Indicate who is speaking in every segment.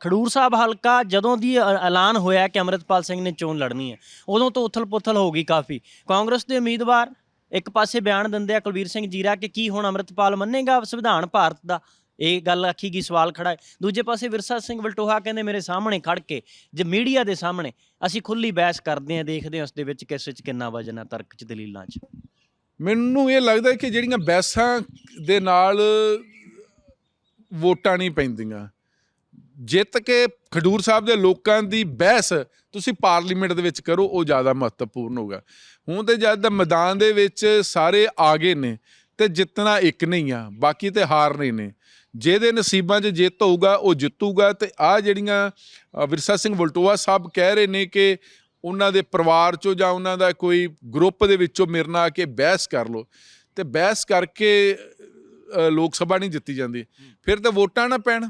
Speaker 1: ਖਡੂਰ ਸਾਹਿਬ ਹਲਕਾ ਜਦੋਂ ਦੀ ਐਲਾਨ ਹੋਇਆ ਕਿ ਅੰਮ੍ਰਿਤਪਾਲ ਸਿੰਘ ਨੇ ਚੋਣ ਲੜਨੀ ਹੈ, ਉਦੋਂ ਤੋਂ ਉਥਲ-ਪੁਥਲ ਹੋ ਗਈ ਕਾਫੀ। ਕਾਂਗਰਸ ਦੇ ਉਮੀਦਵਾਰ ਇੱਕ ਪਾਸੇ ਬਿਆਨ ਦਿੰਦੇ ਆ ਕੁਲਵੀਰ ਸਿੰਘ ਜੀਰਾ ਕਿ ਕੀ ਹੁਣ ਅੰਮ੍ਰਿਤਪਾਲ ਮੰਨੇਗਾ ਸੰਵਿਧਾਨ ਭਾਰਤ ਦਾ? ਇਹ ਗੱਲ ਆਖੀ ਗਈ, ਸਵਾਲ ਖੜਾ ਹੈ। ਦੂਜੇ ਪਾਸੇ ਵਿਰਸਾ ਸਿੰਘ ਵਲਟੋਹਾ ਕਹਿੰਦੇ ਮੇਰੇ ਸਾਹਮਣੇ ਖੜ ਕੇ, ਜੇ ਮੀਡੀਆ ਦੇ ਸਾਹਮਣੇ ਅਸੀਂ ਖੁੱਲੀ ਬਹਿਸ ਕਰਦੇ ਹਾਂ, ਦੇਖਦੇ ਹਾਂ ਉਸ ਦੇ ਵਿੱਚ ਕਿਸ ਵਿੱਚ ਕਿੰਨਾ ਵਜਨ ਹੈ ਤਰਕ ਚ, ਦਲੀਲਾਂ ਚ।
Speaker 2: ਮੈਨੂੰ ਇਹ ਲੱਗਦਾ ਕਿ ਜਿਹੜੀਆਂ ਬਹਿਸਾਂ ਦੇ ਨਾਲ ਵੋਟਾਂ ਨਹੀਂ ਪੈਂਦੀਆਂ ਜਿੱਤ ਕੇ ਖਡੂਰ ਸਾਹਿਬ ਦੇ ਲੋਕਾਂ ਦੀ ਬਹਿਸ ਤੁਸੀਂ ਪਾਰਲੀਮੈਂਟ ਦੇ ਵਿੱਚ ਕਰੋ ਉਹ ਜ਼ਿਆਦਾ ਮਹੱਤਵਪੂਰਨ ਹੋਗਾ ਹੁਣ ਤੇ ਜਦ ਮੈਦਾਨ ਦੇ ਵਿੱਚ ਸਾਰੇ ਆ ਗਏ ਨੇ ਤੇ ਜਿੱਤਣਾ ਇੱਕ ਨਹੀਂ ਆ ਬਾਕੀ ਤੇ ਹਾਰਨੇ ਨੇ। ਜਿਹਦੇ ਨਸੀਬਾਂ 'ਚ ਜਿੱਤ ਹੋਊਗਾ ਉਹ ਜਿੱਤੂਗਾ ਤੇ ਆ ਜਿਹੜੀਆਂ ਵਿਰਸਾ ਸਿੰਘ ਵਲਟੋਆ ਸਾਹਿਬ ਕਹਿ ਰਹੇ ਨੇ ਕਿ ਉਹਨਾਂ ਦੇ ਪਰਿਵਾਰ ਚੋਂ ਜਾਂ ਉਹਨਾਂ ਦਾ ਕੋਈ ਗਰੁੱਪ ਦੇ ਵਿੱਚੋਂ ਮੇਰੇ ਨਾਲ ਆ ਕੇ ਬਹਿਸ ਕਰ ਲੋ ਤੇ ਬਹਿਸ ਕਰਕੇ ਲੋਕ ਸਭਾ ਨਹੀਂ ਜਿੱਤੀ ਜਾਂਦੀ। ਫਿਰ ਤਾਂ ਵੋਟਾਂ ਨਾ ਪੈਣ।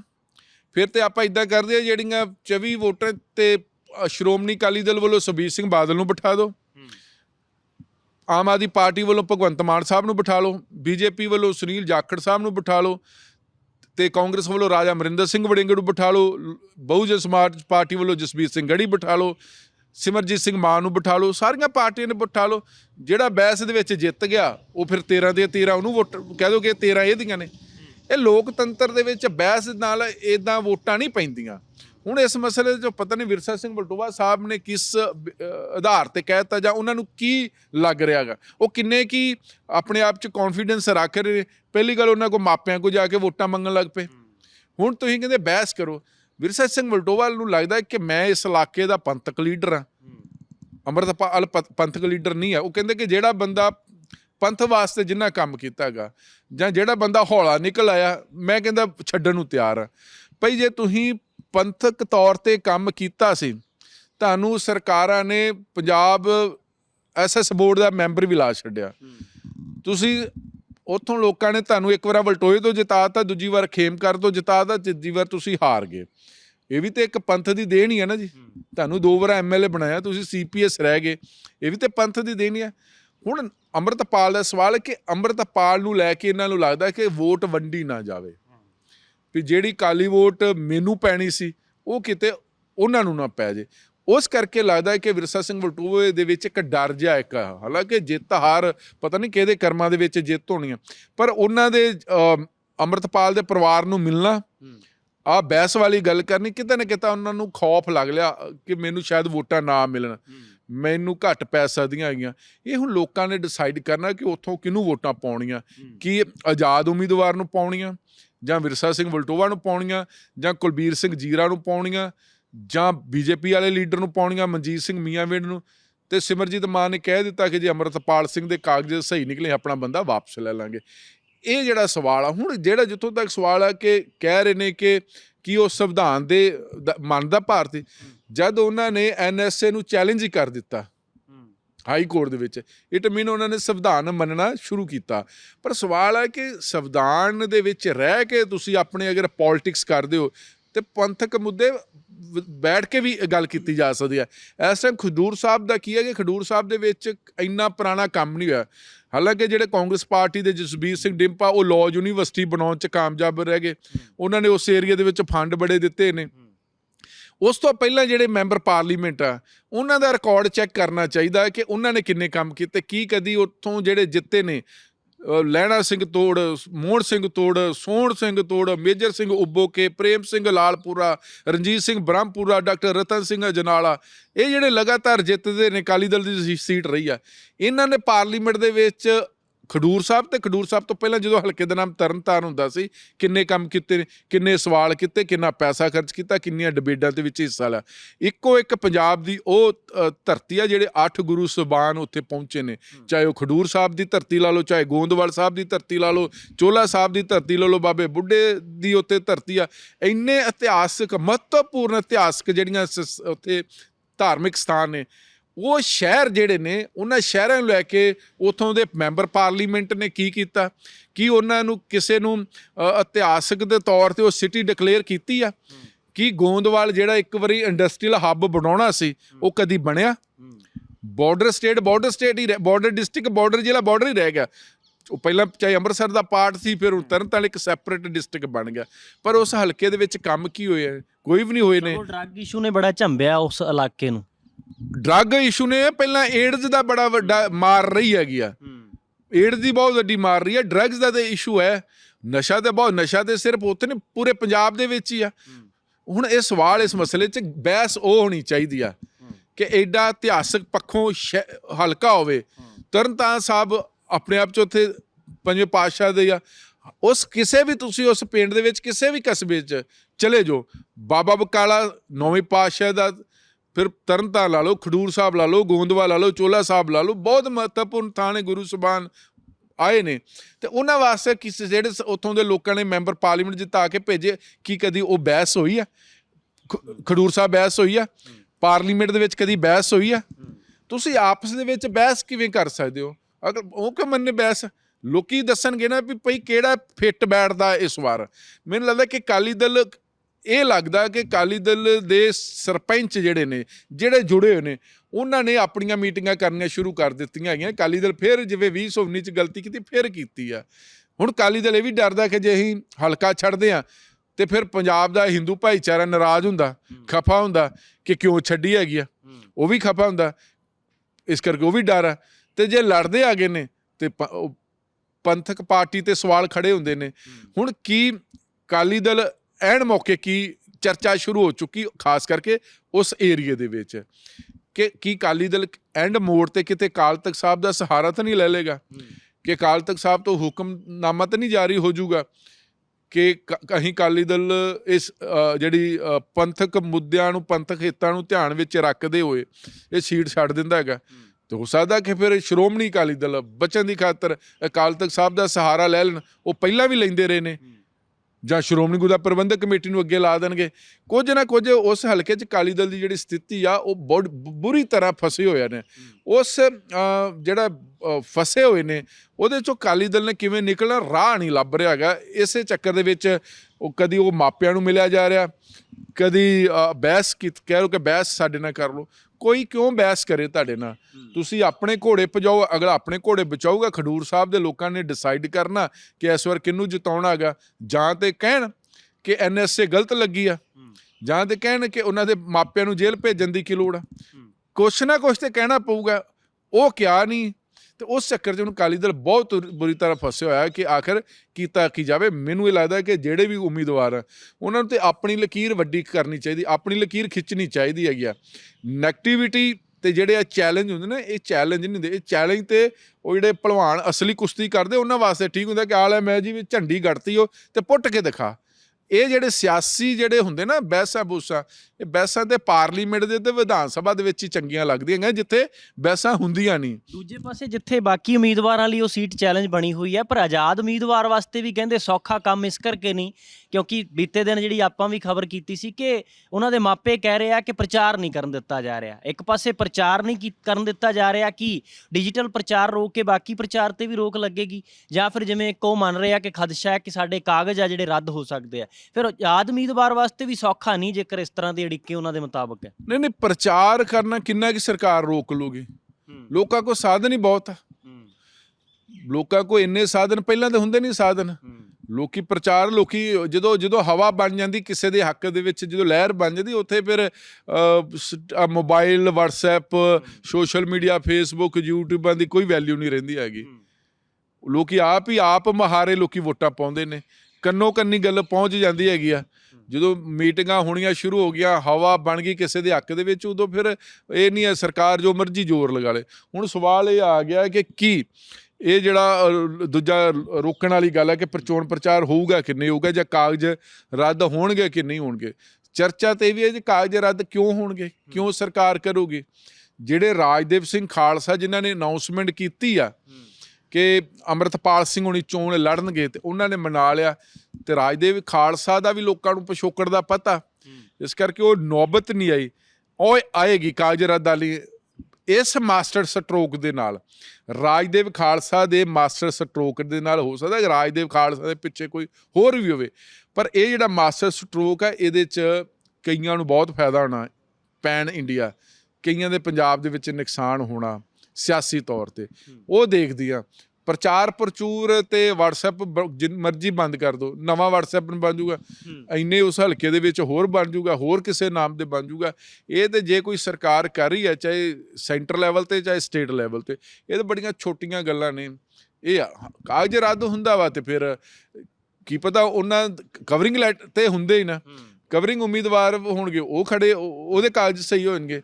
Speaker 2: ਫਿਰ ਤੇ ਆਪਾਂ ਇਦਾਂ ਕਰਦੇ ਆ ਜਿਹੜੀਆਂ 24 ਵੋਟਾਂ ਤੇ ਸ਼੍ਰੋਮਣੀ ਅਕਾਲੀ ਦਲ ਵੱਲੋਂ ਸੁਬੀਰ ਸਿੰਘ ਬਾਦਲ ਨੂੰ ਬਿਠਾ ਦਿਓ ਆਮ ਆਦਮੀ ਪਾਰਟੀ ਵੱਲੋਂ ਭਗਵੰਤ ਮਾਨ ਸਾਹਿਬ ਨੂੰ ਬਿਠਾ ਲਓ ਬੀਜੇਪੀ ਵੱਲੋਂ ਸੁਨੀਲ ਜਾਖੜ ਸਾਹਿਬ ਨੂੰ ਬਿਠਾ ਲਓ ਤੇ ਕਾਂਗਰਸ ਵੱਲੋਂ ਰਾਜਾ ਅਮਰਿੰਦਰ ਸਿੰਘ ਵੜਿੰਗ ਨੂੰ ਬਿਠਾ ਲਓ ਬਹੁਜਨ ਸਮਾਜ ਪਾਰਟੀ ਵੱਲੋਂ ਜਸਬੀਰ ਸਿੰਘ ਗੜੀ ਬਿਠਾ ਲਓ ਸਿਮਰਜੀਤ ਸਿੰਘ ਮਾਨ ਨੂੰ ਬਿਠਾ ਲਓ ਸਾਰੀਆਂ ਪਾਰਟੀਆਂ ਨੇ ਬਿਠਾ ਲਓ ਜਿਹੜਾ ਬੈਸ ਦੇ ਵਿੱਚ ਜਿੱਤ ਗਿਆ ਉਹ ਫਿਰ 13 ਦੇ 13 ਉਹਨੂੰ ਵੋਟ ਕਹਿ ਦੋ ਕਿ 13 ਇਹਦੀਆਂ ਨੇ। ਇਹ ਲੋਕਤੰਤਰ ਦੇ ਵਿੱਚ ਬਹਿਸ ਨਾਲ ਇਦਾਂ ਵੋਟਾਂ ਨਹੀਂ ਪੈਂਦੀਆਂ। ਹੁਣ ਇਸ ਮਸਲੇ 'ਚ ਪਤਾ ਨਹੀਂ ਵਿਰਸਾ ਸਿੰਘ ਬਲਟੋਆ ਸਾਹਿਬ ਨੇ ਕਿਸ ਆਧਾਰ ਤੇ ਕਹਿਤਾ ਜਾਂ ਉਹਨਾਂ ਨੂੰ ਕੀ ਲੱਗ ਰਿਹਾਗਾ ਉਹ ਕਿੰਨੇ ਕੀ ਆਪਣੇ ਆਪ 'ਚ ਕੌਨਫੀਡੈਂਸ ਰੱਖ ਰਹੇ ਨੇ। ਪਹਿਲੀ ਗੱਲ ਉਹਨਾਂ ਕੋ ਮਾਪਿਆਂ ਕੋ ਜਾ ਕੇ ਵੋਟਾਂ ਮੰਗਣ ਲੱਗ ਪਏ। ਹੁਣ ਤੁਸੀਂ ਕਹਿੰਦੇ ਬਹਿਸ ਕਰੋ। ਵਿਰਸਾ ਸਿੰਘ ਬਲਟੋਆ ਨੂੰ ਲੱਗਦਾ ਕਿ ਮੈਂ ਇਸ ਇਲਾਕੇ ਦਾ ਪੰਥਕ ਲੀਡਰ ਹਾਂ। ਅੰਮ੍ਰਿਤਪਾਲ ਪੰਥਕ ਲੀਡਰ ਨਹੀਂ ਹੈ। ਉਹ ਕਹਿੰਦੇ ਕਿ ਜਿਹੜਾ ਬੰਦਾ ਪੰਥ ਵਾਸਤੇ ਜਿੰਨਾ ਕੰਮ ਕੀਤਾ ਹੈਗਾ ਜਾਂ ਜਿਹੜਾ ਬੰਦਾ ਹੌਲਾ ਨਿਕਲ ਆਇਆ ਮੈਂ ਕਹਿੰਦਾ ਛੱਡਣ ਨੂੰ ਤਿਆਰ ਆ। ਭਈ ਜੇ ਤੁਸੀਂ ਪੰਥਕ ਤੌਰ ਤੇ ਕੰਮ ਕੀਤਾ ਸੀ ਤੁਹਾਨੂੰ ਸਰਕਾਰਾਂ ਨੇ ਪੰਜਾਬ ਐਸਐਸ ਬੋਰਡ ਦਾ ਮੈਂਬਰ ਵੀ ਲਾ ਛੱਡਿਆ। ਤੁਸੀਂ ਉੱਥੋਂ ਲੋਕਾਂ ਨੇ ਤੁਹਾਨੂੰ ਇੱਕ ਵਾਰ ਵਲਟੋਏ ਤੋਂ ਜਿਤਾਤਾ ਦੂਜੀ ਵਾਰ ਖੇਮ ਕਰ ਤੋਂ ਜਿਤਾਤਾ ਤੀਜੀ ਵਾਰ ਤੁਸੀਂ ਹਾਰ ਗਏ। ਇਹ ਵੀ ਤੇ ਇੱਕ ਪੰਥ ਦੀ ਦੇਣ ਹੀ ਹੈ ਨਾ ਜੀ। ਤੁਹਾਨੂੰ ਦੋ ਵਾਰ ਐਮਐਲਏ ਬਣਾਇਆ ਤੁਸੀਂ ਸੀਪੀਐਸ ਰਹਿ ਗਏ। ਇਹ ਵੀ ਤੇ ਪੰਥ ਦੀ ਦੇਣ ਹੀ ਹੈ ਹੁਣ ਅੰਮ੍ਰਿਤਪਾਲ ਦਾ ਸਵਾਲ ਹੈ ਕਿ ਅੰਮ੍ਰਿਤਪਾਲ ਨੂੰ ਲੈ ਕੇ ਇਹਨਾਂ ਨੂੰ ਲੱਗਦਾ ਕਿ ਵੋਟ ਵੰਡੀ ਨਾ ਜਾਵੇ। ਵੀ ਜਿਹੜੀ ਕਾਲੀ ਵੋਟ ਮੈਨੂੰ ਪੈਣੀ ਸੀ ਉਹ ਕਿਤੇ ਉਹਨਾਂ ਨੂੰ ਨਾ ਪੈ ਜੇ। ਉਸ ਕਰਕੇ ਲੱਗਦਾ ਹੈ ਕਿ ਵਿਰਸਾ ਸਿੰਘ ਵਲਟੂਏ ਦੇ ਵਿੱਚ ਇੱਕ ਡਰ ਜਿਹਾ ਇੱਕ ਹਾਲਾਂਕਿ ਜਿੱਤ ਹਾਰ ਪਤਾ ਨਹੀਂ ਕਿਹਦੇ ਕਰਮਾਂ ਦੇ ਵਿੱਚ ਜਿੱਤ ਹੋਣੀ ਆ। ਪਰ ਉਹਨਾਂ ਦੇ ਅਮ, ਅੰਮ੍ਰਿਤਪਾਲ ਦੇ ਪਰਿਵਾਰ ਨੂੰ ਮਿਲਣਾ ਆ ਬਹਿਸ ਵਾਲੀ ਗੱਲ ਕਰਨੀ ਕਿਤੇ ਨਾ ਕਿਤੇ ਉਹਨਾਂ ਨੂੰ ਖੌਫ ਲੱਗ ਲਿਆ ਕਿ ਮੈਨੂੰ ਸ਼ਾਇਦ ਵੋਟਾਂ ਨਾ ਮਿਲਣ। ਮੈਨੂੰ ਘੱਟ ਪੈ ਸਕਦੀਆਂ ਹੈਗੀਆਂ ਇਹ ਹੁਣ ਲੋਕਾਂ ਨੇ ਡਿਸਾਈਡ ਕਰਨਾ ਕਿ ਉੱਥੋਂ ਕਿਹਨੂੰ ਵੋਟਾਂ ਪਾਉਣੀਆਂ? ਕੀ ਆਜ਼ਾਦ ਉਮੀਦਵਾਰ ਨੂੰ ਪਾਉਣੀਆਂ? ਜਾਂ ਵਿਰਸਾ ਸਿੰਘ ਵਲਟੋਵਾ ਨੂੰ ਪਾਉਣੀਆਂ? ਜਾਂ ਕੁਲਬੀਰ ਸਿੰਘ ਜੀਰਾ ਨੂੰ ਪਾਉਣੀਆਂ? ਜਾਂ ਬੀਜੇਪੀ ਵਾਲੇ ਲੀਡਰ ਨੂੰ ਪਾਉਣੀਆਂ? ਮਨਜੀਤ ਸਿੰਘ ਮੀਆਂਵਿੰਡ ਨੂੰ? ਤੇ ਸਿਮਰਜੀਤ ਮਾਨ ਨੇ ਕਹਿ ਦਿੱਤਾ ਕਿ ਜੇ ਅੰਮ੍ਰਿਤਪਾਲ ਸਿੰਘ ਦੇ ਕਾਗਜ਼ ਸਹੀ ਨਿਕਲੇ ਆਪਣਾ ਬੰਦਾ ਵਾਪਸ ਲੈ ਲਾਂਗੇ। ਇਹ ਜਿਹੜਾ ਸਵਾਲ ਆ ਹੁਣ ਜਿਹੜਾ ਜਿੱਥੋਂ ਤੱਕ ਸਵਾਲ ਆ ਕਿ ਕਹਿ ਰਹੇ ਨੇ ਕਿ ਕਿ ਉਹ ਸੰਵਿਧਾਨ ਦੇ ਦ- ਮੰਨਦਾ ਭਾਰਤੀ, ਜਦ ਉਹਨਾਂ ਨੇ ਐਨਐਸਏ ਨੂੰ ਚੈਲੰਜ ਹੀ ਕਰ ਦਿੱਤਾ, ਹਾਈ ਕੋਰਟ ਦੇ ਵਿੱਚ ਇਟ ਮੀਨ ਉਹਨਾਂ ਨੇ ਸੰਵਿਧਾਨ ਮੰਨਣਾ ਸ਼ੁਰੂ ਕੀਤਾ। ਪਰ ਸਵਾਲ ਹੈ ਕਿ ਸੰਵਿਧਾਨ ਦੇ ਵਿੱਚ ਰਹਿ ਕੇ ਤੁਸੀਂ ਆਪਣੇ ਅਗਰ ਪੋਲਿਟਿਕਸ ਕਰਦੇ ਹੋ, ਤੇ ਪੰਥਕ ਮੁੱਦੇ ਬੈਠ ਕੇ ਵੀ ਗੱਲ ਕੀਤੀ ਜਾ ਸਕਦੀ ਹੈ। ਇਸ ਟਾਈਮ ਖਡੂਰ ਸਾਹਿਬ ਦਾ ਕੀ ਹੈ ਕਿ ਖਡੂਰ ਸਾਹਿਬ ਦੇ ਵਿੱਚ ਇੰਨਾ ਪੁਰਾਣਾ ਕੰਮ ਨਹੀਂ ਹੋਇਆ। ਹਾਲਾਂਕਿ ਜਿਹੜੇ ਕਾਂਗਰਸ ਪਾਰਟੀ ਦੇ ਜਸਬੀਰ ਸਿੰਘ ਡਿੰਪਾ, ਉਹ ਲਾਅ ਯੂਨੀਵਰਸਿਟੀ ਬਣਾਉਣ ਚ ਕਾਮਯਾਬ ਰਹਿ ਗਏ। ਉਹਨਾਂ ਨੇ ਉਸ ਏਰੀਆ ਦੇ ਵਿੱਚ ਫੰਡ ਬੜੇ ਦਿੱਤੇ ਨੇ। ਉਸ ਤੋਂ ਪਹਿਲਾਂ ਜਿਹੜੇ ਮੈਂਬਰ ਪਾਰਲੀਮੈਂਟ ਆ, ਉਹਨਾਂ ਦਾ ਰਿਕਾਰਡ ਚੈੱਕ ਕਰਨਾ ਚਾਹੀਦਾ ਹੈ ਕਿ ਉਹਨਾਂ ਨੇ ਕਿੰਨੇ ਕੰਮ ਕੀਤੇ, ਕੀ ਕਦੀ ਉੱਥੋਂ ਜਿਹੜੇ ਜਿੱਤੇ ਨੇ ਅਹ ਲਹਿਣਾ ਸਿੰਘ ਤੋੜ ਮੋਹਣ ਸਿੰਘ ਤੋੜ, ਸੋਹਣ ਸਿੰਘ ਤੋੜ, ਮੇਜਰ ਸਿੰਘ ਉਬੋਕੇ, ਪ੍ਰੇਮ ਸਿੰਘ ਲਾਲਪੁਰਾ, ਰਣਜੀਤ ਸਿੰਘ ਬ੍ਰਹਮਪੁਰਾ, ਡਾਕਟਰ ਰਤਨ ਸਿੰਘ ਜਨਾਲਾ ਇਹ ਜਿਹੜੇ ਲਗਾਤਾਰ ਜਿੱਤਦੇ ਨੇ, ਅਕਾਲੀ ਦਲ ਦੀ ਸੀ- ਸੀਟ ਰਹੀ ਆ। ਇਹਨਾਂ ਨੇ ਪਾਰਲੀਮੈਂਟ ਦੇ ਵਿੱਚ ਖਡੂਰ ਸਾਹਿਬ ਤੇ ਖਡੂਰ ਸਾਹਿਬ ਤੋਂ ਪਹਿਲਾਂ ਜਦੋਂ ਹਲਕੇ ਦਾ ਨਾਮ ਤਰਨਤਾਰਨ ਹੁੰਦਾ ਸੀ ਕਿੰਨੇ ਕੰਮ ਕੀਤੇ ਨੇ ਕਿੰਨੇ ਸਵਾਲ ਕੀਤੇ ਕਿੰਨਾ ਪੈਸਾ ਖਰਚ ਕੀਤਾ ਕਿੰਨੀਆਂ ਡਿਬੇਟਾਂ ਦੇ ਵਿੱਚ ਹਿੱਸਾ ਲਿਆ। ਇੱਕੋ ਇੱਕ ਪੰਜਾਬ ਦੀ ਉਹ ਧਰਤੀ ਆ ਜਿਹੜੇ ਅੱਠ ਗੁਰੂ ਸੁਬਾਨ ਉੱਥੇ ਪਹੁੰਚੇ ਨੇ। ਚਾਹੇ ਉਹ ਖਡੂਰ ਸਾਹਿਬ ਦੀ ਧਰਤੀ ਲਾ ਲਓ ਚਾਹੇ ਗੋਂਦਵਾਲ ਸਾਹਿਬ ਦੀ ਧਰਤੀ ਲਾ ਲਓ ਚੋਲਾ ਸਾਹਿਬ ਦੀ ਧਰਤੀ ਲਾ ਲਓ ਬਾਬੇ ਬੁੱਢੇ ਦੀ ਉੱਤੇ ਧਰਤੀ ਆ। ਇੰਨੇ ਇਤਿਹਾਸਕ ਮਹੱਤਵਪੂਰਨ ਇਤਿਹਾਸਕ ਜਿਹੜੀਆਂ ਉੱਥੇ ਧਾਰਮਿਕ ਸਥਾਨ ਨੇ ਉਹ ਸ਼ਹਿਰ ਜਿਹੜੇ ਨੇ, ਉਹਨਾਂ ਸ਼ਹਿਰਾਂ ਨੂੰ ਲੈ ਕੇ ਉਥੋਂ ਦੇ ਮੈਂਬਰ ਪਾਰਲੀਮੈਂਟ ਨੇ ਕੀ ਕੀਤਾ? ਕੀ ਉਹਨਾਂ ਨੂੰ ਕਿਸੇ ਨੂੰ ਇਤਿਹਾਸਕ ਦੇ ਤੌਰ ਤੇ ਉਹ ਸਿਟੀ ਡਿਕਲੇਅਰ ਕੀਤੀ ਆ? ਕੀ ਗੋਂਦਵਾਲ ਜਿਹੜਾ ਇੱਕ ਵਾਰੀ ਇੰਡਸਟਰੀਅਲ ਹੱਬ ਬਣਾਉਣਾ ਸੀ, ਉਹ ਕਦੀ ਬਣਿਆ? ਬਾਰਡਰ ਸਟੇਟ ਬਾਰਡਰ ਸਟੇਟ ਹੀ ਬਾਰਡਰ ਡਿਸਟ੍ਰਿਕਟ, ਬਾਰਡਰ ਜ਼ਿਲ੍ਹਾ, ਬਾਰਡਰ ਹੀ ਰਹਿ ਗਿਆ। ਉਹ ਪਹਿਲਾਂ ਚਾਹੇ ਅੰਮ੍ਰਿਤਸਰ ਦਾ ਪਾਰਟ ਸੀ, ਫਿਰ ਉਹ ਤਰਨਤਾਰਨ ਇੱਕ ਸੈਪਰੇਟ ਡਿਸਟ੍ਰਿਕਟ ਬਣ ਗਿਆ। ਪਰ ਉਸ ਹਲਕੇ ਦੇ ਵਿੱਚ ਕੰਮ ਕੀ ਹੋਇਆ? ਕੋਈ ਵੀ ਨਹੀਂ ਹੋਏ ਨੇ।
Speaker 1: ਉਹ ਡਰੱਗ ਇਸ਼ੂ ਨੇ ਬੜਾ ਝੰਬਿਆ ਉਸ ਇਲਾਕੇ ਨੂੰ।
Speaker 2: ਡਰੱਗ ਇਸ਼ੂ ਨੇ ਪਹਿਲਾਂ ਏਡਜ਼ ਦਾ ਬੜਾ ਵੱਡਾ ਮਾਰ ਰਹੀ ਹੈਗੀ ਆ। ਏਡਜ਼ ਦੀ ਬਹੁਤ ਵੱਡੀ ਮਾਰ ਰਹੀ ਹੈ ਡਰੱਗਸ ਦਾ ਤੇ ਇਸ਼ੂ ਹੈ। ਨਸ਼ਾ ਤੇ ਬਹੁਤ ਨਸ਼ਾ ਤੇ ਸਿਰਫ ਉੱਥੇ ਨਹੀਂ ਪੂਰੇ ਪੰਜਾਬ ਦੇ ਵਿੱਚ ਹੀ ਆ। ਹੁਣ ਇਹ ਸਵਾਲ ਇਸ ਮਸਲੇ 'ਚ ਬਹਿਸ ਉਹ ਹੋਣੀ ਚਾਹੀਦੀ ਆ ਕਿ ਐਡਾ ਇਤਿਹਾਸਕ ਪੱਖੋਂ ਹਲਕਾ ਹੋਵੇ ਤਰਨਤਾਰਨ ਸਾਹਿਬ ਆਪਣੇ ਆਪ 'ਚ ਉੱਥੇ ਪੰਜਵੇਂ ਪਾਤਸ਼ਾਹ ਦੇ ਆ। ਉਸ ਕਿਸੇ ਵੀ ਤੁਸੀਂ ਉਸ ਪਿੰਡ ਦੇ ਵਿੱਚ ਕਿਸੇ ਵੀ ਕਸਬੇ 'ਚ ਚਲੇ ਜਾਓ ਬਾਬਾ ਬਕਾਲਾ ਨੌਵੇਂ ਪਾਤਸ਼ਾਹ ਦਾ ਫਿਰ ਤਰਨਤਾਰਨ ਲਾ ਲਓ, ਖਡੂਰ ਸਾਹਿਬ ਲਾ ਲਓ ਗੋਂਦਵਾਲ ਲਾ ਲਓ, ਚੋਲਾ ਸਾਹਿਬ ਲਾ ਲਓ, ਬਹੁਤ ਮਹੱਤਵਪੂਰਨ ਥਾਂ ਨੇ ਗੁਰੂ ਸੁਬਾਨ ਆਏ ਨੇ। ਤੇ ਉਹਨਾਂ ਵਾਸਤੇ ਕਿਸੇ ਜਿਹੜੇ ਸ- ਉੱਥੋਂ ਦੇ ਲੋਕਾਂ ਨੇ ਮੈਂਬਰ ਪਾਰਲੀਮੈਂਟ ਜਿੱਤਾ ਕੇ ਭੇਜੇ, ਕੀ ਕਦੀ ਉਹ ਬਹਿਸ ਹੋਈ ਆ? ਖ- ਖਡੂਰ ਸਾਹਿਬ ਬਹਿਸ ਹੋਈ ਆ? ਪਾਰਲੀਮੈਂਟ ਦੇ ਵਿੱਚ ਕਦੀ ਬਹਿਸ ਹੋਈ ਆ? ਤੁਸੀਂ ਆਪਸ ਦੇ ਵਿੱਚ ਬਹਿਸ ਕਿਵੇਂ ਕਰ ਸਕਦੇ ਹੋ? ਅਗਰ ਉਹ ਕਿ ਮੰਨੇ ਬਹਿਸ? ਲੋਕੀ ਦੱਸਣਗੇ ਨਾ ਵੀ ਭਈ ਕਿਹੜਾ ਫਿੱਟ ਬੈਠਦਾ ਇਸ ਵਾਰ। ਮੈਨੂੰ ਲੱਗਦਾ ਕਿ ਕਾਲੀ ਦਲ ਇਹ ਲੱਗਦਾ ਕਿ ਕਾਲੀ ਦਲ ਦੇ ਸਰਪੰਚ ਜਿਹੜੇ ਨੇ ਜਿਹੜੇ ਜੁੜੇ ਹੋਏ ਨੇ ਉਹਨਾਂ ਨੇ ਆਪਣੀਆਂ ਮੀਟਿੰਗਾਂ ਕਰਨੀਆਂ ਸ਼ੁਰੂ ਕਰ ਦਿੱਤੀਆਂ ਹੈਗੀਆਂ ਕਾਲੀ ਦਲ ਫਿਰ ਜਿਵੇਂ 2019 ਚ ਗਲਤੀ ਕੀਤੀ ਫਿਰ ਕੀਤੀ ਆ। ਹੁਣ ਕਾਲੀ ਦਲ ਇਹ ਵੀ ਡਰਦਾ ਕਿ ਜੇ ਅਸੀਂ ਹਲਕਾ ਛੱਡਦੇ ਆ ਤੇ ਫਿਰ ਪੰਜਾਬ ਦਾ ਹਿੰਦੂ ਭਾਈਚਾਰਾ ਨਾਰਾਜ਼ ਹੁੰਦਾ ਖਫਾ ਹੁੰਦਾ ਕਿ ਕਿਉਂ ਛੱਡੀ ਹੈਗੀ ਆ। ਉਹ ਵੀ ਖਫਾ ਹੁੰਦਾ। ਇਸ ਕਰਕੇ ਉਹ ਵੀ ਡਰ ਆ। ਤੇ ਜੇ ਲੜਦੇ ਆਗੇ ਨੇ ਤੇ ਪੰਥਕ ਪਾਰਟੀ ਤੇ ਸਵਾਲ ਖੜੇ ਹੁੰਦੇ ਨੇ। ਹੁਣ ਕੀ ਕਾਲੀ ਦਲ ਐਨ ਮੌਕੇ ਕੀ ਚਰਚਾ ਸ਼ੁਰੂ ਹੋ ਚੁੱਕੀ ਖਾਸ ਕਰਕੇ ਉਸ ਏਰੀਏ ਦੇ ਵਿੱਚ। ਕਿ ਕੀ ਕਾਲੀ ਦਲ ਐਂਡ ਮੋੜ ਤੇ ਕਿਤੇ ਕਾਲ ਤਖਤ ਸਾਹਿਬ ਦਾ ਸਹਾਰਾ ਤਾਂ ਨਹੀਂ ਲੈ ਲੇਗਾ? ਕਿ ਕਾਲ ਤਖਤ ਸਾਹਿਬ ਤੋਂ ਹੁਕਮਨਾਮਾ ਤਾਂ ਨਹੀਂ ਜਾਰੀ ਹੋ ਜਾਊਗਾ? ਕਿ ਕਹੀਂ ਕਾਲੀ ਦਲ ਇਸ ਜਿਹੜੀ ਪੰਥਕ ਮੁੱਦਿਆਂ ਨੂੰ ਪੰਥਕ ਹਿੱਤਾਂ ਨੂੰ ਧਿਆਨ ਵਿੱਚ ਰੱਖਦੇ ਹੋਏ ਇਹ ਸੀਟ ਛੱਡ ਦਿੰਦਾ ਹੈਗਾ। ਤੇ ਹੋ ਸਕਦਾ ਕਿ ਫਿਰ ਸ਼੍ਰੋਮਣੀ ਅਕਾਲੀ ਦਲ ਬਚਨ ਦੀ ਖਾਤਰ ਅਕਾਲ ਤਖਤ ਸਾਹਿਬ ਦਾ ਸਹਾਰਾ ਲੈ ਲੈਣ। ਉਹ ਪਹਿਲਾਂ ਵੀ ਲੈਂਦੇ ਰਹੇ ਨੇ। ਜਾਂ ਸ਼੍ਰੋਮਣੀ ਗੁਰਦੁਆਰਾ ਪ੍ਰਬੰਧਕ ਕਮੇਟੀ ਨੂੰ ਅੱਗੇ ਲਾ ਦੇਣਗੇ। ਕੁਝ ਨਾ ਕੁਝ ਉਸ ਹਲਕੇ 'ਚ ਅਕਾਲੀ ਦਲ ਦੀ ਜਿਹੜੀ ਸਥਿਤੀ ਆ ਉਹ ਬਹੁਤ ਬੁਰੀ ਤਰ੍ਹਾਂ ਫਸੇ ਹੋਏ ਨੇ। ਉਸ ਜਿਹੜਾ ਫਸੇ ਹੋਏ ਨੇ ਉਹਦੇ ਚੋਂ ਅਕਾਲੀ ਦਲ ਨੇ ਕਿਵੇਂ ਨਿਕਲਣਾ ਰਾਹ ਨਹੀਂ ਲੱਭ ਰਿਹਾ ਹੈਗਾ। ਇਸੇ ਚੱਕਰ ਦੇ ਵਿੱਚ ਉਹ ਕਦੀ ਉਹ ਮਾਪਿਆਂ ਨੂੰ ਮਿਲਿਆ ਜਾ ਰਿਹਾ ਕਦੀ ਬਹਿਸ ਕੀ ਕਹਿ ਲੋ ਕਿ ਬਹਿਸ ਸਾਡੇ ਨਾਲ ਕਰ ਲੋ ਕੋਈ ਕਿਉਂ ਬਹਿਸ ਕਰੇ ਤੁਹਾਡੇ ਨਾਲ? ਤੁਸੀਂ ਆਪਣੇ ਘੋੜੇ ਭਜਾਓ ਅਗਲਾ ਆਪਣੇ ਘੋੜੇ ਬਚਾਊਗਾ ਖਡੂਰ ਸਾਹਿਬ ਦੇ ਲੋਕਾਂ ਨੇ ਡਿਸਾਈਡ ਕਰਨਾ ਕਿ ਇਸ ਵਾਰ ਕਿਹਨੂੰ ਜਿਤਾਉਣਾ ਹੈਗਾ। ਜਾਂ ਤੇ ਕਹਿਣ ਕਿ ਐਨਐਸਏ ਗਲਤ ਲੱਗੀ ਆ ਜਾਂ ਤੇ ਕਹਿਣ ਕਿ ਉਹਨਾਂ ਦੇ ਮਾਪਿਆਂ ਨੂੰ ਜੇਲ੍ਹ ਭੇਜਣ ਦੀ ਕੀ ਲੋੜ ਆ। ਕੁਛ ਨਾ ਕੁਛ ਤੇ ਕਹਿਣਾ ਪਊਗਾ। ਉਹ ਕਿਹਾ ਨਹੀਂ ਤੇ ਉਸ ਚੱਕਰ 'ਚ ਹੁਣ ਅਕਾਲੀ ਦਲ ਬਹੁਤ ਬੁਰੀ ਤਰ੍ਹਾਂ ਫਸਿਆ ਹੋਇਆ ਹੈ ਕਿ ਆਖਰ ਕੀਤਾ ਕੀ ਜਾਵੇ? ਮੈਨੂੰ ਇਹ ਲੱਗਦਾ ਕਿ ਜਿਹੜੇ ਵੀ ਉਮੀਦਵਾਰ ਆ, ਉਹਨਾਂ ਨੂੰ ਤੇ ਆਪਣੀ ਲਕੀਰ ਵੱਡੀ ਕਰਨੀ ਚਾਹੀਦੀ, ਆਪਣੀ ਲਕੀਰ ਖਿੱਚਣੀ ਚਾਹੀਦੀ ਹੈਗੀ ਆ। ਨੈਗੇਟਿਵਿਟੀ ਤੇ ਜਿਹੜੇ ਆ ਚੈਲੰਜ ਹੁੰਦੇ ਨੇ, ਇਹ ਚੈਲੰਜ ਨਹੀਂ ਹੁੰਦੇ। ਇਹ ਚੈਲੰਜ ਤੇ ਉਹ ਜਿਹੜੇ ਪਹਿਲਵਾਨ ਅਸਲੀ ਕੁਸ਼ਤੀ ਕਰਦੇ, ਉਹਨਾਂ ਵਾਸਤੇ ਠੀਕ ਹੁੰਦਾ ਕਿ ਆਲੇ ਮੈਂ ਜੀ ਵੀ ਝੰਡੀ ਗੱਡਤੀ ਉਹ ਤੇ ਪੁੱਟ ਕੇ ਦਿਖਾ। ਇਹ ਜਿਹੜੇ ਸਿਆਸੀ ਜਿਹੜੇ ਹੁੰਦੇ ਨਾ ਬਹਿਸਾ ਬੂਸਾਂ, ਇਹ ਬਹਿਸਾਂ ਤੇ ਪਾਰਲੀਮੈਂਟ ਦੇ ਤੇ ਵਿਧਾਨ ਸਭਾ ਦੇ ਵਿੱਚ ਹੀ ਚੰਗੀਆਂ ਲੱਗਦੀਆਂ ਨੇ, ਜਿੱਥੇ ਬਹਿਸਾਂ ਹੁੰਦੀਆਂ ਨਹੀਂ।
Speaker 1: ਦੂਜੇ ਪਾਸੇ ਜਿੱਥੇ ਬਾਕੀ ਉਮੀਦਵਾਰਾਂ ਲਈ ਉਹ ਸੀਟ ਚੈਲੰਜ ਬਣੀ ਹੋਈ ਹੈ, ਪਰ ਆਜ਼ਾਦ ਉਮੀਦਵਾਰ ਵਾਸਤੇ ਵੀ ਕਹਿੰਦੇ ਸੌਖਾ ਕੰਮ ਇਸ ਕਰਕੇ ਨਹੀਂ, ਕਿਉਂਕਿ ਬੀਤੇ ਦਿਨ ਜਿਹੜੀ ਆਪਾਂ ਵੀ ਖਬਰ ਕੀਤੀ ਸੀ ਕਿ ਉਹਨਾਂ ਦੇ ਮਾਪੇ ਕਹਿ ਰਹੇ ਆ ਕਿ ਪ੍ਰਚਾਰ ਨਹੀਂ ਕਰਨ ਦਿੱਤਾ ਜਾ ਰਿਹਾ। ਇੱਕ ਪਾਸੇ ਪ੍ਰਚਾਰ ਨਹੀਂ ਕੀ- ਕਰਨ ਦਿੱਤਾ ਜਾ ਰਿਹਾ ਕਿ ਡਿਜੀਟਲ ਪ੍ਰਚਾਰ ਰੋਕ ਕੇ ਬਾਕੀ ਪ੍ਰਚਾਰ ਤੇ ਵੀ ਰੋਕ ਲੱਗੇਗੀ, ਜਾਂ ਫਿਰ ਜਿਵੇਂ ਇੱਕ ਉਹ ਮੰਨ ਰਹੇ ਆ ਕਿ ਖਦਸ਼ਾ ਹੈ ਕਿ ਸਾਡੇ ਕਾਗਜ਼ ਆ ਜਿਹੜੇ ਰੱਦ ਹੋ ਸਕਦੇ ਆ। ਫਿਰ ਆਜ਼ਾਦ ਉਮੀਦਵਾਰ ਵਾਸਤੇ ਵੀ ਸੌਖਾ ਨਹੀਂ ਜੇਕਰ ਇਸ ਤਰ੍ਹਾਂ ਦੀ ਅੜਿੱਕੇ ਉਹਨਾਂ ਦੇ ਮੁਤਾਬਕ ਹੈ।
Speaker 2: ਨਹੀਂ ਨਹੀਂ ਪ੍ਰਚਾਰ ਕਰਨਾ ਕਿੰਨਾ ਕਿ ਸਰਕਾਰ ਰੋਕ ਲੂਗੀ। ਲੋਕਾਂ ਕੋਲ ਸਾਧਨ ਹੀ ਬਹੁਤ ਆ। ਲੋਕਾਂ ਕੋਲ ਇੰਨੇ ਸਾਧਨ ਪਹਿਲਾਂ ਤਾਂ ਹੁੰਦੇ ਨਹੀਂ ਸਾਧਨ। ਲੋਕੀ ਪ੍ਰਚਾਰ ਲੋਕੀ ਜਦੋਂ ਜਦੋਂ ਹਵਾ ਬਣ ਜਾਂਦੀ ਕਿਸੇ ਦੇ ਹੱਕ ਦੇ ਵਿੱਚ ਜਦੋਂ ਲਹਿਰ ਬਣ ਜਾਂਦੀ ਉੱਥੇ ਫਿਰ mobile WhatsApp social media Facebook ਯੂਟਿਊਬਾਂ ਦੀ ਕੋਈ ਵੈਲਿਊ ਨਹੀਂ ਰਹਿੰਦੀ ਹੈਗੀ। ਲੋਕੀ ਆਪ ਹੀ ਆਪ ਮਹਾਰੇ ਲੋਕੀ ਵੋਟਾਂ ਪਾਉਂਦੇ ਨੇ। ਕੰਨੋ ਕੰਨੀ ਗੱਲ ਪਹੁੰਚ ਜਾਂਦੀ ਹੈਗੀ ਆ। ਜਦੋਂ ਮੀਟਿੰਗਾਂ ਹੋਣੀਆਂ ਸ਼ੁਰੂ ਹੋ ਗਿਆ ਹਵਾ ਬਣ ਗਈ ਕਿਸੇ ਦੇ ਹੱਕ ਦੇ ਵਿੱਚ ਉਦੋਂ ਫਿਰ ਇਹ ਨਹੀਂ ਹੈ ਸਰਕਾਰ ਜੋ ਮਰਜ਼ੀ ਜ਼ੋਰ ਲਗਾ ਲੇ। ਹੁਣ ਸਵਾਲ ਇਹ ਆ ਗਿਆ ਕਿ ਕੀ? ਇਹ ਜਿਹੜਾ ਦੂਜਾ ਰੋਕਣ ਵਾਲੀ ਗੱਲ ਹੈ ਕਿ ਪ੍ਰਚੋਣ ਪ੍ਰਚਾਰ ਹੋਊਗਾ ਕਿ ਨਹੀਂ ਹੋਊਗਾ ਜਾਂ ਕਾਗਜ਼ ਰੱਦ ਹੋਣਗੇ ਕਿ ਨਹੀਂ ਹੋਣਗੇ? ਚਰਚਾ ਤੇ ਵੀ ਹੈ ਜੀ ਕਾਗਜ਼ ਰੱਦ ਕਿਉਂ ਹੋਣਗੇ? ਕਿਉਂ ਸਰਕਾਰ ਕਰੂਗੀ? ਜਿਹੜੇ ਰਾਜਦੇਵ ਸਿੰਘ ਖਾਲਸਾ ਜਿਨ੍ਹਾਂ ਨੇ ਅਨਾਉਂਸਮੈਂਟ ਕੀਤੀ ਆ ਕਿ ਅਮਰਤਪਾਲ ਸਿੰਘ ਹੁਣੀ ਚੋਣ ਲੜਨਗੇ ਤੇ ਉਹਨਾਂ ਨੇ ਮਨਾ ਲਿਆ ਤੇ ਰਾਜਦੇਵ ਖਾਲਸਾ ਦਾ ਵੀ ਲੋਕਾਂ ਨੂੰ ਪਿਛੋਕੜ ਦਾ ਪਤਾ। ਇਸ ਕਰਕੇ ਉਹ ਨੌਬਤ ਨਹੀਂ ਆਈ। ਉਹ ਆਏਗੀ ਕਾਗਜ਼ ਰੱਦ ਵਾਲੀ ਇਸ ਮਾਸਟਰ ਸਟ੍ਰੋਕ ਦੇ ਨਾਲ। ਰਾਜਦੇਵ ਖਾਲਸਾ ਦੇ ਮਾਸਟਰ ਸਟ੍ਰੋਕ ਦੇ ਨਾਲ ਹੋ ਸਕਦਾ ਕਿ ਰਾਜਦੇਵ ਖਾਲਸਾ ਦੇ ਪਿੱਛੇ ਕੋਈ ਹੋਰ ਵੀ ਹੋਵੇ। ਪਰ ਇਹ ਜਿਹੜਾ ਮਾਸਟਰ ਸਟ੍ਰੋਕ ਹੈ ਇਹਦੇ 'ਚ ਕਈਆਂ ਨੂੰ ਬਹੁਤ ਫਾਇਦਾ ਹੋਣਾ ਪੈਨ ਇੰਡੀਆ। ਕਈਆਂ ਦੇ ਪੰਜਾਬ ਦੇ ਵਿੱਚ ਨੁਕਸਾਨ ਹੋਣਾ। ਸਿਆਸੀ ਤੌਰ ਤੇ। ਉਹ ਦੇਖਦੀ ਆ ਪ੍ਰਚਾਰ ਪ੍ਰਚੂਰ ਤੇ WhatsApp ਜਿਨ ਮਰਜ਼ੀ ਬੰਦ ਕਰ ਦਿਓ ਨਵਾਂ WhatsApp ਬਣ ਜੂਗਾ ਇੰਨੇ ਉਸ ਹਲਕੇ ਦੇ ਵਿੱਚ ਹੋਰ ਬਣ ਜੂਗਾ ਹੋਰ ਕਿਸੇ ਨਾਮ ਦੇ ਬਣ ਜੂਗਾ। ਇਹ ਤੇ ਜੇ ਕੋਈ ਸਰਕਾਰ ਕਰ ਰਹੀ ਹੈ ਚਾਹੇ ਸੈਂਟਰ ਲੈਵਲ ਤੇ ਚਾਹੇ ਸਟੇਟ ਲੈਵਲ ਤੇ ਇਹ ਤਾਂ ਬੜੀਆਂ ਛੋਟੀਆਂ ਗੱਲਾਂ ਨੇ। ਇਹ ਆ, ਕਾਗਜ਼ ਰੱਦ ਹੁੰਦਾ ਵਾ ਤੇ ਫਿਰ ਕੀ ਪਤਾ ਉਹਨਾਂ ਕਵਰਿੰਗ ਲੈਟ ਤੇ ਹੁੰਦੇ ਹੀ ਨਾ। ਕਵਰਿੰਗ ਉਮੀਦਵਾਰ ਹੋਣਗੇ ਉਹ ਖੜੇ ਉਹ- ਉਹਦੇ ਕਾਗਜ਼ ਸਹੀ ਹੋਣਗੇ।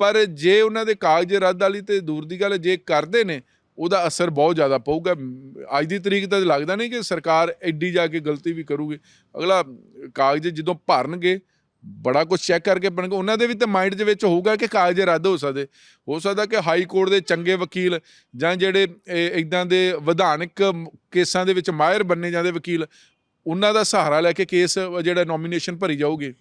Speaker 2: ਪਰ ਜੇ ਉਹਨਾਂ ਦੇ ਕਾਗਜ਼ ਰੱਦ ਵਾਲੀ ਤੇ ਦੂਰ ਦੀ ਗੱਲ ਜੇ ਕਰਦੇ ਨੇ, ਉਹਦਾ ਅਸਰ ਬਹੁਤ ਜ਼ਿਆਦਾ ਪਊਗਾ। ਅੱਜ ਦੀ ਤਰੀਕ ਤਾਂ ਲੱਗਦਾ ਨਹੀਂ ਕਿ ਸਰਕਾਰ ਐਡੀ ਜਾ ਕੇ ਗਲਤੀ ਵੀ ਕਰੂਗੀ। ਅਗਲਾ ਕਾਗਜ਼ ਜਦੋਂ ਭਰਨਗੇ, ਬੜਾ ਕੁਝ ਚੈੱਕ ਕਰਕੇ ਬਣਨਗੇ। ਉਹਨਾਂ ਦੇ ਵੀ ਤਾਂ ਮਾਈਂਡ ਦੇ ਵਿੱਚ ਹੋਊਗਾ ਕਿ ਕਾਗਜ਼ ਰੱਦ ਹੋ ਸਕਦੇ। ਹੋ ਸਕਦਾ ਕਿ ਹਾਈ ਕੋਰਟ ਦੇ ਚੰਗੇ ਵਕੀਲ ਜਾਂ ਜਿਹੜੇ ਇਦਾਂ ਦੇ ਵਿਧਾਨਕ ਕੇਸਾਂ ਦੇ ਵਿੱਚ ਮਾਹਿਰ ਬੰਨੇ ਜਾਂਦੇ ਵਕੀਲ, ਉਹਨਾਂ ਦਾ ਸਹਾਰਾ ਲੈ ਕੇ ਕੇਸ, ਜਿਹੜਾ ਨੋਮੀਨੇਸ਼ਨ ਭਰੀ ਜਾਊਗੀ।